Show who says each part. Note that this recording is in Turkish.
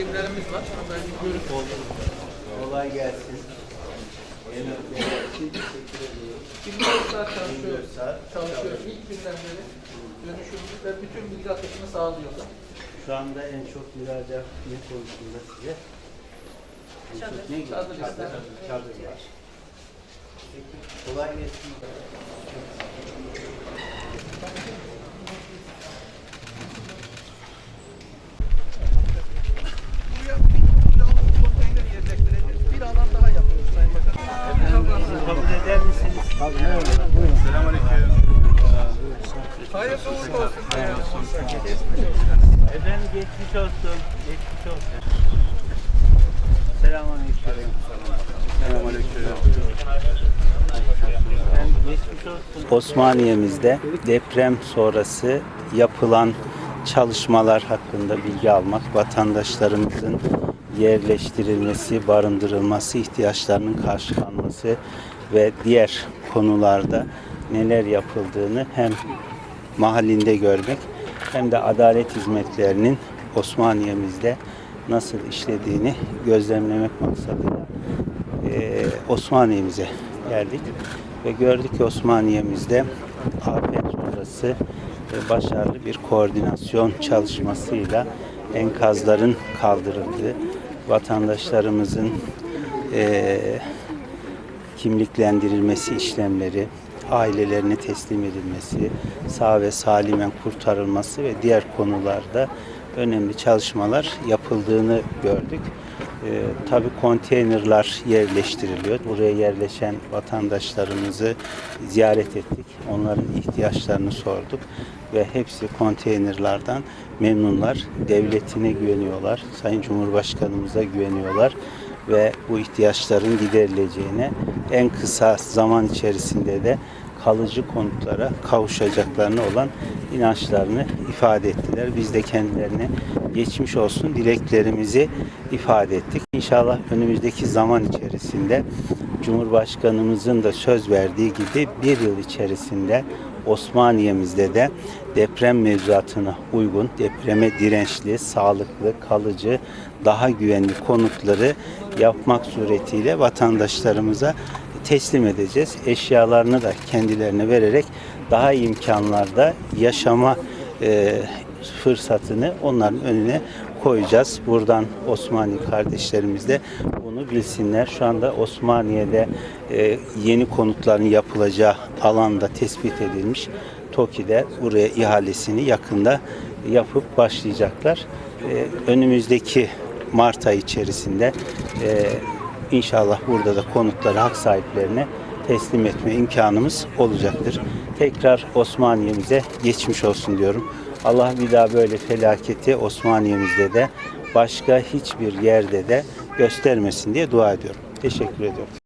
Speaker 1: filmlerimiz var. Onları görüp
Speaker 2: Kolay gelsin. İçin teşekkür ediyorum.
Speaker 1: 24 saat çalışıyor.
Speaker 2: 24 saat
Speaker 1: Çalışıyor. İlk günden beri dönüşümlü ve bütün bilgi akışını sağlıyorlar.
Speaker 2: Şu anda en çok müracaat ne konusunda size? En çok. Ne gibi?
Speaker 1: Çadır
Speaker 2: Çadır, çadır var. Kolay gelsin. Efendim geçmiş olsun. Geçmiş olsun. Selamünaleyküm. Olsun. Osmaniye'mizde deprem sonrası yapılan çalışmalar hakkında bilgi almak, vatandaşlarımızın yerleştirilmesi, barındırılması, ihtiyaçlarının karşılanması ve diğer konularda neler yapıldığını hem mahallinde görmek hem de adalet hizmetlerinin Osmaniye'mizde nasıl işlediğini gözlemlemek maksadıyla eee Osmaniye'mize geldik. Ve gördük ki Osmaniye'mizde afet sonrası e, başarılı bir koordinasyon çalışmasıyla enkazların kaldırıldığı, vatandaşlarımızın eee kimliklendirilmesi işlemleri, ailelerine teslim edilmesi, sağ ve salimen kurtarılması ve diğer konularda önemli çalışmalar yapıldığını gördük. Ee, tabii konteynerlar yerleştiriliyor. Buraya yerleşen vatandaşlarımızı ziyaret ettik. Onların ihtiyaçlarını sorduk ve hepsi konteynerlardan memnunlar. Devletine güveniyorlar. Sayın Cumhurbaşkanımıza güveniyorlar ve bu ihtiyaçların giderileceğine en kısa zaman içerisinde de kalıcı konutlara kavuşacaklarına olan inançlarını ifade ettiler. Biz de kendilerine geçmiş olsun dileklerimizi ifade ettik. İnşallah önümüzdeki zaman içerisinde Cumhurbaşkanımızın da söz verdiği gibi bir yıl içerisinde Osmaniye'mizde de deprem mevzuatına uygun, depreme dirençli, sağlıklı, kalıcı, daha güvenli konutları yapmak suretiyle vatandaşlarımıza teslim edeceğiz. Eşyalarını da kendilerine vererek daha iyi imkanlarda yaşama e, fırsatını onların önüne koyacağız. Buradan Osmaniye kardeşlerimiz de bunu bilsinler. Şu anda Osmaniye'de e, yeni konutların yapılacağı alanda tespit edilmiş. TOKİ'de buraya ihalesini yakında yapıp başlayacaklar. E, önümüzdeki Mart ayı içerisinde e, inşallah burada da konutları hak sahiplerine teslim etme imkanımız olacaktır. Tekrar Osmaniye'mize geçmiş olsun diyorum. Allah bir daha böyle felaketi Osmaniye'mizde de başka hiçbir yerde de göstermesin diye dua ediyorum. Teşekkür ediyorum.